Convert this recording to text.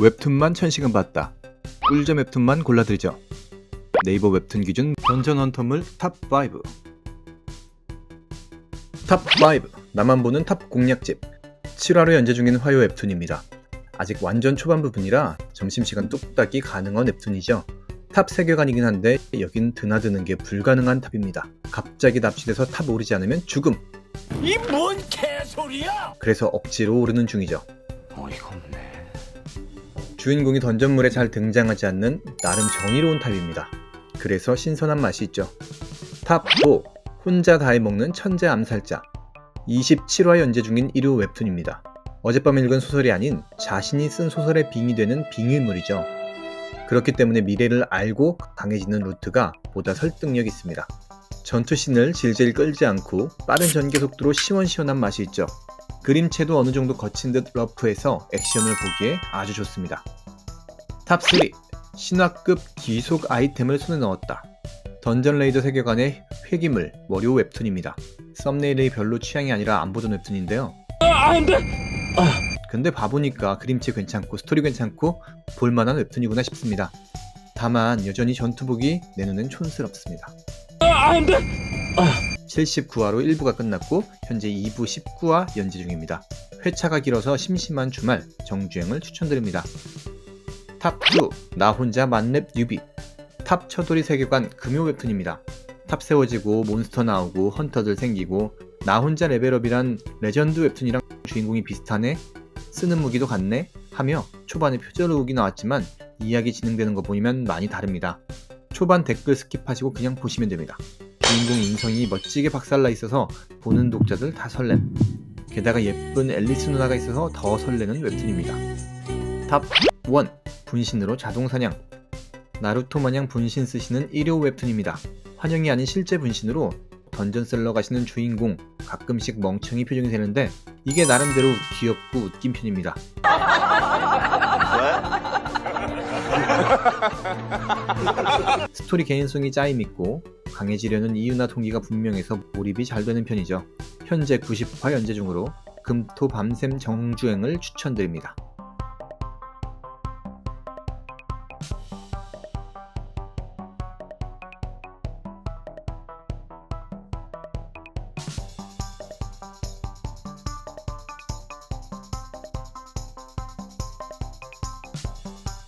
웹툰만 1000시간 봤다. 꿀잼 웹툰만 골라드리죠. 네이버 웹툰 기준 던전 헌터물 탑5 탑5 나만 보는 탑 공략집 7화로 연재 중인 화요 웹툰입니다. 아직 완전 초반 부분이라 점심시간 뚝딱이 가능한 웹툰이죠. 탑 세계관이긴 한데 여긴 드나드는 게 불가능한 탑입니다. 갑자기 납치돼서 탑 오르지 않으면 죽음. 이 뭔 개소리야! 그래서 억지로 오르는 중이죠. 어이가 없네. 주인공이 던전물에 잘 등장하지 않는 나름 정의로운 탑입니다. 그래서 신선한 맛이 있죠. 탑 5. 혼자 다 해먹는 천재 암살자. 27화 연재 중인 1호 웹툰입니다. 어젯밤 읽은 소설이 아닌 자신이 쓴 소설의 빙이 되는 빙일물이죠. 그렇기 때문에 미래를 알고 강해지는 루트가 보다 설득력 있습니다. 전투씬을 질질 끌지 않고 빠른 전개 속도로 시원시원한 맛이 있죠. 그림체도 어느 정도 거친 듯 러프해서 액션을 보기에 아주 좋습니다. 탑 3. 신화급 기속 아이템을 손에 넣었다. 던전 레이더 세계관의 회기물 월요 웹툰입니다. 썸네일이 별로 취향이 아니라 안 보던 웹툰인데요. 아, 안 돼! 근데 봐보니까 그림체 괜찮고 스토리 괜찮고 볼만한 웹툰이구나 싶습니다. 다만 여전히 전투복이 내 눈엔 촌스럽습니다. 아, 안 돼! 79화로 1부가 끝났고 현재 2부 19화 연재 중입니다. 회차가 길어서 심심한 주말 정주행을 추천드립니다. 탑2 나 혼자 만렙 뉴비 탑 처돌이 세계관 금요 웹툰입니다. 탑 세워지고 몬스터 나오고 헌터들 생기고 나 혼자 레벨업이란 레전드 웹툰이랑 주인공이 비슷하네 쓰는 무기도 같네 하며 초반에 표절 후기 나왔지만 이야기 진행되는 거 보면 많이 다릅니다. 초반 댓글 스킵하시고 그냥 보시면 됩니다. 주인공 인성이 멋지게 박살나 있어서 보는 독자들 다 설렘. 게다가 예쁜 앨리스 누나가 있어서 더 설레는 웹툰입니다. 탑 1. 분신으로 자동 사냥. 나루토 마냥 분신 쓰시는 1호 웹툰입니다. 환영이 아닌 실제 분신으로 던전셀러 가시는 주인공 가끔씩 멍청이 표정이 되는데 이게 나름대로 귀엽고 웃긴 편입니다. 스토리 개인성이 짜임 있고 강해지려는 이유나 동기가 분명해서 몰입이 잘 되는 편이죠. 현재 90화 연재 중으로 금토 밤샘 정주행을 추천드립니다.